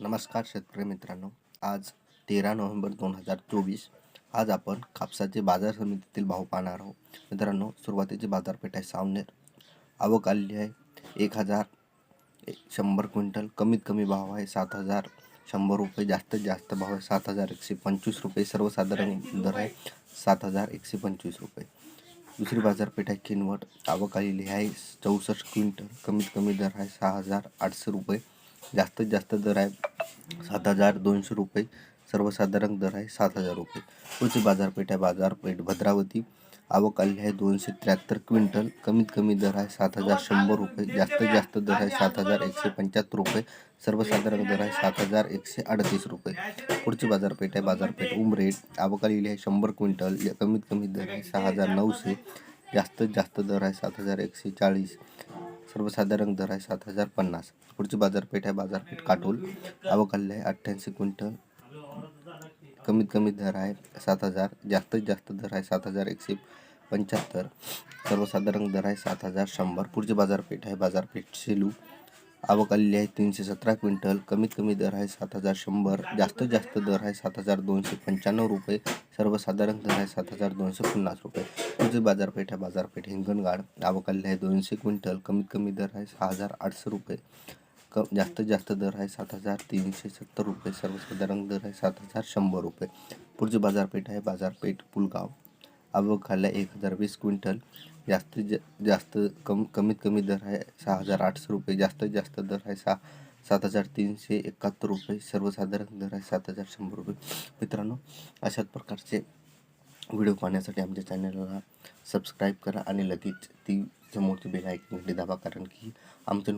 नमस्कार शेतकरी मित्रांनो. आज तेरा नोव्हेंबर दोन हजार चोवीस. आज आपण कापसाचे बाजार समितीतील भाव पाहणार आहोत. मित्रांनो सुरुवातीची बाजारपेठ आहे सावनेर. आवक आलेली आहे एक हजार शंभर क्विंटल. कमीत कमी भाव आहे सात हजार शंभर रुपये. जास्तीत जास्त भाव आहे सात हजार एकशे पंचवीस रुपये. सर्वसाधारण दर आहे सात हजार एकशे पंचवीस रुपये. दुसरी बाजारपेठ आहे किनवट. आवक आलेली आहे चौसष्ट क्विंटल. कमीत कमी दर आहे सहा हजार आठशे रुपये. जास्तीत जास्त दर आहे सात हजार दोनशे रुपये. सर्वसाधारण दर आहे सात हजार रुपये. पुढची बाजारपेठ आहे बाजारपेठ. भद्रावती आवक आली आहे दोनशे त्र्याहत्तर क्विंटल. कमीत कमी दर आहे सात हजार शंभर रुपये. जास्तीत जास्त दर आहे सात हजार एकशे पंच्याहत्तर रुपये. सर्वसाधारण दर आहे सात हजार एकशे अडतीस रुपये. पुढची बाजारपेठ आहे बाजारपेठ उमरेट आवक आलेली आहे शंभर क्विंटल. या कमीत कमी दर आहे सहा हजार नऊशे. जास्तीत जास्त दर आहे सात हजार एकशे चाळीस. सर्वसाधारण दर आहे सात हजार पन्नास. पुढची बाजारपेठ आहे बाजारपेठ काटोल. अवकाल्य आहे अठ्ठ्याऐंशी क्विंटल. कमीत कमी दर आहे सात हजार. जास्तीत जास्त दर आहे सात हजार एकशे पंच्याहत्तर. सर्वसाधारण दर आहे सात हजार शंभर. पुढची बाजारपेठ आहे बाजारपेठ सेलू आवक आलेली आहे तीनशे सतरा क्विंटल. कमीत कमी दर आहे सात हज़ार शंभर. जास्तीत जास्त दर आहे सात हज़ार दोनशे पंच्याण्णव रुपये. सर्वसाधारण दर आहे सात हज़ार दोनशे पन्नास रुपये. पुढची बाजारपेठ आहे बाजारपेठ हिंगणघाट. आवक आलेली आहे दोनशे क्विंटल. कमीत कमी दर आहे सहा हज़ार आठशे रुपये. क, जास्तीत जास्त दर आहे सात हज़ार तीनशे सत्तर रुपये. सर्वसाधारण दर आहे सात हज़ार शंभर रुपये. पुढची बाजारपेठ आहे बाजारपेठ, पुलगाव. आवक आल्या एक हजार वीस क्विंटल जास्तीत जा जास्त कम कमीत कमी दर आहे सहा हजार आठशे रुपये. जास्तीत जास्त दर आहे सहा सात हजार तीनशे एकाहत्तर रुपये. सर्वसाधारण दर आहे सात हजार शंभर रुपये. मित्रांनो अशाच प्रकारचे व्हिडिओ पाहण्यासाठी आमच्या चॅनलला सबस्क्राईब करा आणि लगेच ती समोरची बेल ऐकून दाबा कारण की आमचं